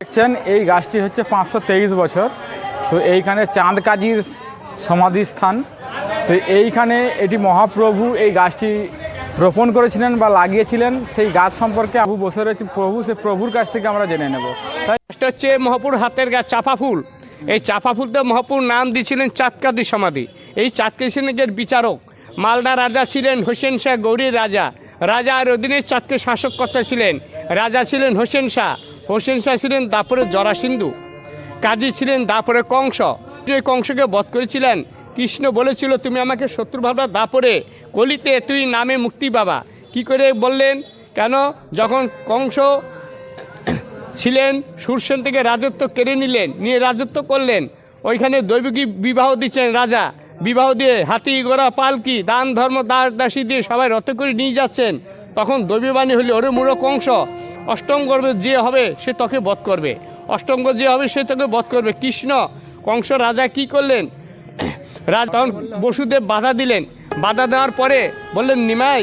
দেখছেন, এই গাছটি হচ্ছে পাঁচশো তেইশ বছর। তো এইখানে চাঁদ কাজীর সমাধিস্থান। তো এইখানে এটি মহাপ্রভু এই গাছটি রোপণ করেছিলেন বা লাগিয়েছিলেন। সেই গাছ সম্পর্কে আবু বসে রয়েছে প্রভু, সে প্রভুর কাছ থেকে আমরা জেনে নেব। হচ্ছে মহাপুর হাতের গাছ, চাপা ফুল। এই চাপা ফুলতে মহাপুর নাম দিয়েছিলেন চাঁদকাদি সমাধি। এই চাঁদকাদি সেনের বিচারক মালদা রাজা ছিলেন হোসেন শাহ গৌরীর রাজা। রাজার অধীনে চাঁদকে শাসককর্তা ছিলেন। রাজা ছিলেন হোসেন শাহ হোসেন শাহ ছিলেন দাপরে জরাসিন্ধু কাজী ছিলেন দাপরে কংস। এই কংসকে বধ করেছিলেন। কৃষ্ণ বলেছিল, তুমি আমাকে শত্রু ভাবনা দাপরে কলিতে তুই নামে মুক্তি বাবা কি করে বললেন? কেন? যখন কংস ছিলেন, সুরসেন থেকে রাজত্ব কেড়ে নিলেন, নিয়ে রাজত্ব করলেন। ওইখানে দৈবিকী বিবাহ দিচ্ছেন রাজা। বিবাহ দিয়ে হাতি, ঘোড়া, পালকি, দান, ধর্ম, দাস, দাসী দিয়ে সবাই রথে করে নিয়ে যাচ্ছেন। তখন দৈবীবাণী হলে, ওরে মুড়ো কংস অষ্টম গর্ভে যে হবে, সে তোকে বধ করবে। অষ্টম যে হবে, সে তোকে বধ করবে। কৃষ্ণ, কংস রাজা কি করলেন? রাজ তখন বসুদেব বাধা দিলেন। বাধা দেওয়ার পরে বললেন, নিমাই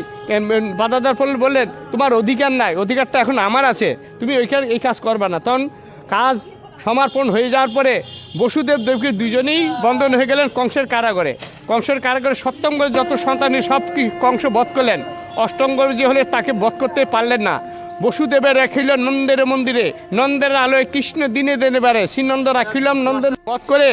বাধা দেওয়ার পরে বললেন, তোমার অধিকার নাই, অধিকারটা এখন আমার আছে, তুমি ওইখানে এই কাজ করবা না। তখন কাজ সমর্পণ হয়ে যাওয়ার পরে বসুদেব দেবকে দুজনেই বন্ধন হয়ে গেলেন কংসের কারাগারে। কংসের কারাগারে সপ্তম গর্ভে যত সন্তানই সব কি কংস বধ করলেন, অষ্টম যে হলে তাকে বধ করতে পারলেন না। বসুদেবের রাখিল নন্দের মন্দিরে, নন্দের আলোয় কৃষ্ণ দিনে দিনে বেড়ে শ্রীনন্দ রাখিলাম নন্দের বধ করে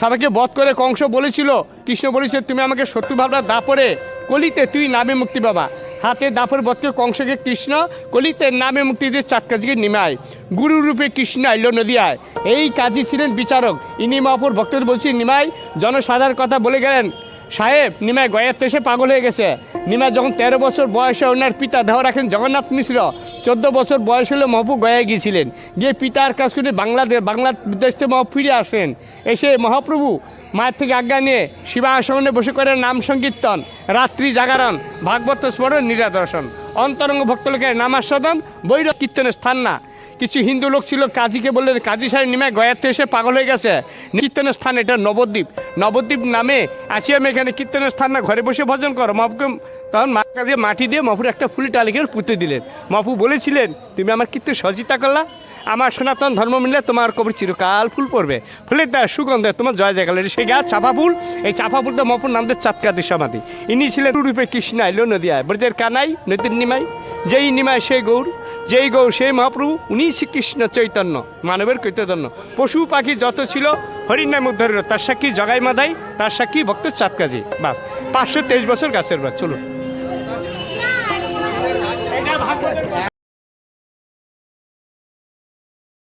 সবাইকে বধ করে কংস বলেছিল, কৃষ্ণ বলেছিল, তুমি আমাকে শত্রুভাবনা দাপরে কলিতে তুই নামে মুক্তি পাবা। হাতে দাপর বধকে কংসকে কৃষ্ণ, কলিতে নামে মুক্তি দিয়ে চাটকাজিকে নিমায়। গুরু রূপে কৃষ্ণ আইল নদিয়ায় এই কাজী ছিলেন বিচারক। ইনি মহাপুর ভক্তদের বলছি নিমাই, জনসাধারণ কথা বলে গেলেন। সাহেব নিমায় গয়ের এসে পাগল হয়ে গেছে। নিমায় যখন তেরো বছর বয়সে ওনার পিতা দেহ রাখেন জগন্নাথ মিশ্র। চোদ্দ বছর বয়স হলে মহাপু গয়ায় গিয়েছিলেন। গিয়ে পিতার কাজ করে বাংলাদেশ বাংলাদেশ থেকে মহা ফিরে আসেন। এসে মহাপ্রভু মায়ের থেকে আজ্ঞা নিয়ে শিবাসনে বসে করে নাম সংকীর্তন, রাত্রি জাগরণ, ভাগবত স্মরণ নিরাদর্শন অন্তরঙ্গ ভক্ত লোকের নামাস্বদম বৈর কীর্তনের স্থান না। কিছু হিন্দু লোক ছিল, কাজীকে বললেন কাজী সাহেব নিমায় গয়াতে এসে পাগল হয়ে গেছে। কীর্তনের স্থান এটা নবদ্বীপ। নবদ্বীপ নামে আছি আমি এখানে। কীর্তনের স্থান না, ঘরে বসে ভজন করো। মাপুকে তখন মা কাজে মাটি দিয়ে মাপুর একটা ফুল টালিকে পুঁতে দিলেন। মাপু বলেছিলেন, তুমি আমার কীর্তন সহযোগিতা করলা। আমার সনাতন ধর্ম মিললে তোমার কবির চিরকাল ফুল পড়বে। ফুলের দেয় সুগন্ধে তোমার জয় জায়গা সেই গাছ চাপা ফুল, এই চাপা ফুলটা মপুর নাম দিয়ে চাঁদকাদি সমাধি ইনি ছিলেন রূপে কৃষ্ণ আইল নদিয়ায়। ব্রজের কানাই, নদীর নিমাই, যেই নিমাই সেই গৌর, যেই গৌর সেই মহাপ্রভু, উনি শ্রীকৃষ্ণ চৈতন্য, মানবের চৈতন্য পশু পাখি যত ছিল হরিণায় নাম উদ্ধারিল তার সাক্ষী জগাই মাদাই, তার সাক্ষী ভক্ত চাঁদকাজি। বাস, পাঁচশো তেইশ বছর গাছের বাস, চলুন।